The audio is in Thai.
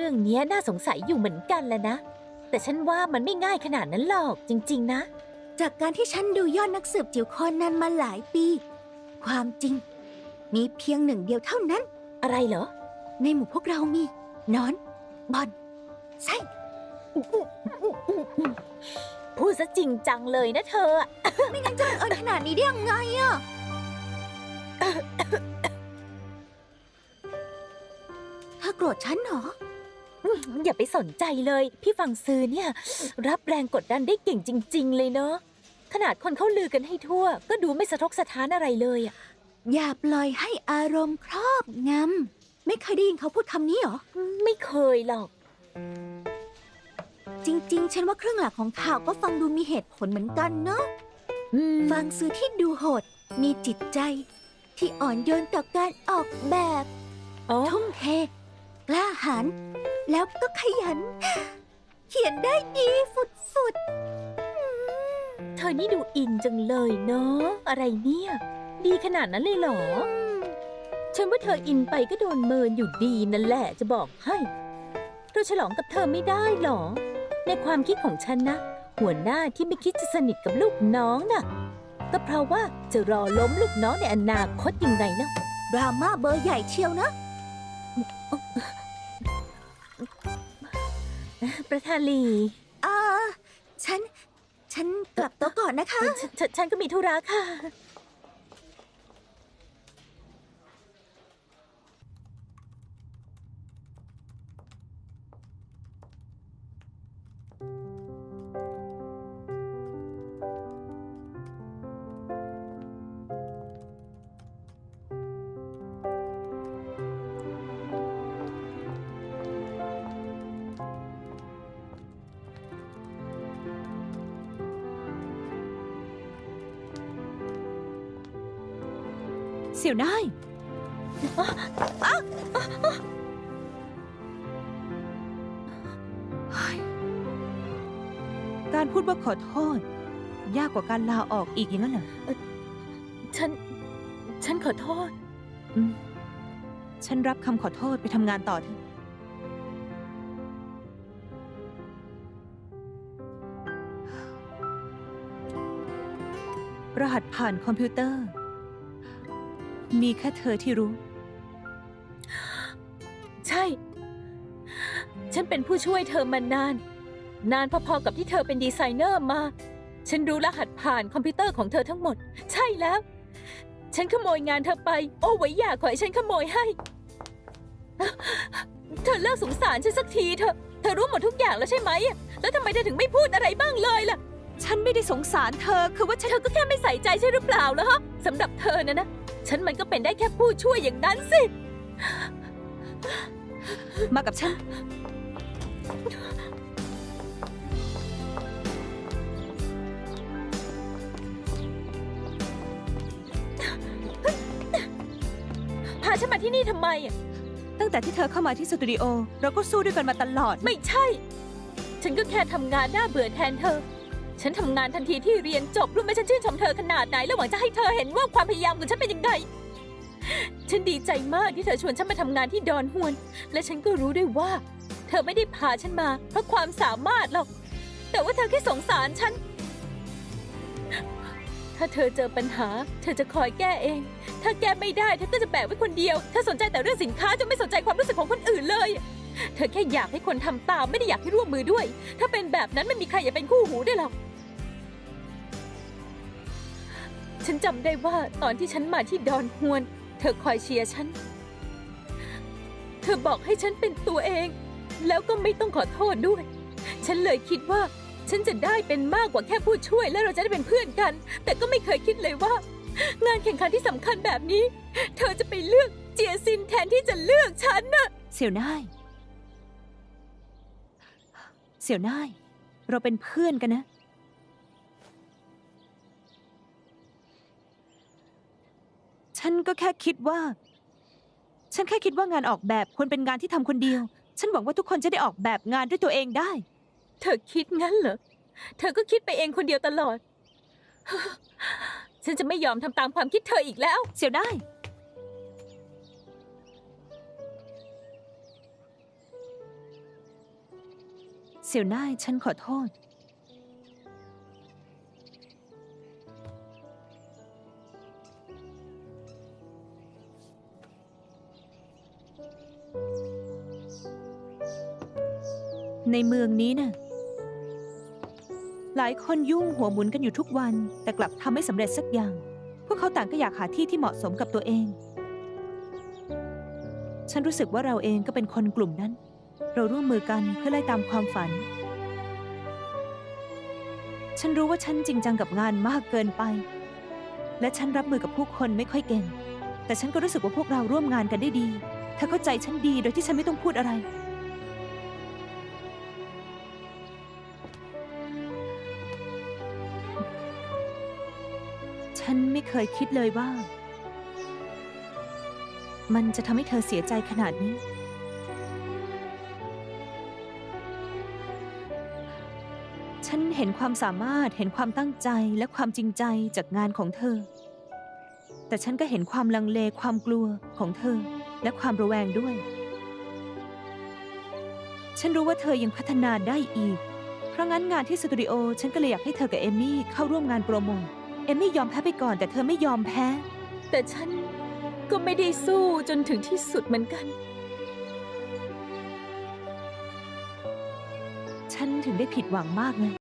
เรื่องเนี้ยน่าสงสัยอยู่เหมือนกันแหละนะ แต่ฉันว่ามันไม่ง่ายขนาดนั้นหรอกจริง ๆ นะ จากการที่ฉันดูยอดนักสืบจิ๋วคอนนั้นมาหลายปี ความจริง มีเพียงหนึ่งเดียวเท่านั้น อะไรเหรอ ในหมู่พวกเรามีหนอน บอลใช่พูดซะจริงจังเลยนะเธออะไม่งั้นจะบังเอิญขนาดนี้ได้ยังไงอะเธอโกรธฉันเหรอ อืมอย่าไปสนใจเลย พี่ฟังซื้อเนี่ย รับแรงกดดันได้เก่งจริง ๆ เลยเนาะขนาดคนเขาลือกันให้ทั่ว ก็ดูไม่สะทกสะท้านอะไรเลยอะอย่าปล่อยให้อารมณ์ครอบงำ ไม่เคยได้ยินเขาพูดคำนี้เหรอ ไม่เคยหรอก จริง ๆ ฉันว่าเครื่องหลักของข่าวก็ฟังดูมีเหตุผลเหมือนกันเนาะอืมฟังซื้อที่ดูโหด มีจิตใจ ที่อ่อนโยนต่อการออกแบบอ๋อทุ่มเทกล้าหาญ แล้วก็ขยัน เขียนได้ดีสุดเธอนี่ดูอินจังเลยเนาะอะไรเนี่ย ดีขนาดนั้นเลยเหรอ ฉันว่าเธออินไปก็โดนเมินอยู่ดีนั่นแหละจะบอกให้เราฉลองกับเธอไม่ได้หรอ ในความคิดของฉันนะ หัวหน้าที่ไม่คิดจะสนิทกับลูกน้องน่ะก็เพราะว่าจะรอล้มลูกน้องในอนาคตยังไงเนาะๆดราม่าเบอร์ใหญ่เชียวนะ ประธานลีอ่าฉัน ฉันกลับโต๊ะก่อนนะคะ ฉนฉันฉันก็มีธุระค่ะ สี่ยวได้เฮ้ยการพูดว่าขอโทษ ยากกว่าการลาออกอีกอย่างนั้นเหรอฉัน ฉันขอโทษอืมฉันรับคำขอโทษไปทำงานต่อเถอะรหัสผ่านคอมพิวเตอร์ มีแค่เธอที่รู้ ใช่ ฉันเป็นผู้ช่วยเธอมานาน นานพอๆกับที่เธอเป็นดีไซเนอร์มา ฉันรู้รหัสผ่านคอมพิวเตอร์ของเธอทั้งหมด ใช่แล้ว ฉันขโมยงานเธอไป โอ้ไว้อย่าขอให้ฉันขโมยให้ เธอเลิกสงสารฉันสักทีเถอะเธอรู้หมดทุกอย่างแล้วใช่ไหม แล้วทำไมเธอถึงไม่พูดอะไรบ้างเลยล่ะ ฉันไม่ได้สงสารเธอ คือว่าฉันเธอก็แค่ไม่ใส่ใจใช่หรือเปล่าล่ะฮะสำหรับเธอนะนะ ฉันมันก็เป็นได้แค่ผู้ช่วยอย่างนั้นสิ มากับฉัน พาฉันมาที่นี่ทำไมอะตั้งแต่ที่เธอเข้ามาที่สตูดิโอ เราก็สู้ด้วยกันมาตลอด ไม่ใช่ ฉันก็แค่ทำงานหน้าเบื่อแทนเธอ ฉันทำงานทันทีที่เรียนจบรู้ไหมฉันชื่นชมเธอขนาดไหน แล้วหวังจะให้เธอเห็นว่าความพยายามของฉันเป็นยังไง ฉันดีใจมากที่เธอชวนฉันมาทำงานที่ดอนฮวน และฉันก็รู้ด้วยว่า เธอไม่ได้พาฉันมา เพราะความสามารถหรอก แต่ว่าเธอแค่สงสารฉัน ถ้าเธอเจอปัญหา เธอจะคอยแก้เอง ถ้าแก้ไม่ได้เธอก็จะแบกไว้คนเดียว เธอสนใจแต่เรื่องสินค้าจะไม่สนใจความรู้สึกของคนอื่นเลยเธอแค่อยากให้คนทำตามไม่ได้อยากให้ร่วมมือด้วย ถ้าเป็นแบบนั้นไม่มีใครอยากเป็นคู่หูได้หรอก ฉันจำได้ว่าตอนที่ฉันมาที่ดอนฮวน เธอคอยเชียร์ฉัน เธอบอกให้ฉันเป็นตัวเอง แล้วก็ไม่ต้องขอโทษด้วย ฉันเลยคิดว่า ฉันจะได้เป็นมากกว่าแค่ผู้ช่วยและเราจะได้เป็นเพื่อนกัน แต่ก็ไม่เคยคิดเลยว่า งานแข่งขันที่สำคัญแบบนี้ เธอจะไปเลือกเจียซินแทนที่จะเลือกฉันน่ะ เสี่ยวน่าย เสี่ยวน่าย เราเป็นเพื่อนกันนะ ก็แค่คิดว่า ฉันแค่คิดว่างานออกแบบควรเป็นงานที่ทำคนเดียว ฉันหวังว่าทุกคนจะได้ออกแบบงานด้วยตัวเองได้ เธอคิดงั้นเหรอ เธอก็คิดไปเองคนเดียวตลอด ฉันจะไม่ยอมทำตามความคิดเธออีกแล้ว เสี่ยวได้ เสี่ยวน่ายฉันขอโทษ ในเมืองนี้น่ะหลายคนยุ่งหัวหมุนกันอยู่ทุกวัน แต่กลับทำไม่สำเร็จสักอย่าง พวกเขาต่างก็อยากหาที่ที่เหมาะสมกับตัวเอง ฉันรู้สึกว่าเราเองก็เป็นคนกลุ่มนั้น เราร่วมมือกันเพื่อไล่ตามความฝัน ฉันรู้ว่าฉันจริงจังกับงานมากเกินไป และฉันรับมือกับผู้คนไม่ค่อยเก่ง แต่ฉันก็รู้สึกว่าพวกเราร่วมงานกันได้ดี เธอเข้าใจฉันดีโดยที่ฉันไม่ต้องพูดอะไร ฉันไม่เคยคิดเลยว่า มันจะทำให้เธอเสียใจขนาดนี้ ฉันเห็นความสามารถเห็นความตั้งใจและความจริงใจจากงานของเธอ แต่ฉันก็เห็นความลังเลความกลัวของเธอ และความระแวงด้วย ฉันรู้ว่าเธอยังพัฒนาได้อีก เพราะงั้นงานที่สตูดิโอฉันก็เลยอยากให้เธอกับเอมมี่เข้าร่วมงานโปรโมทเอมมี่ยอมแพ้ไปก่อนแต่เธอไม่ยอมแพ้ แต่ฉันก็ไม่ได้สู้จนถึงที่สุดเหมือนกัน ฉันถึงได้ผิดหวังมากเลย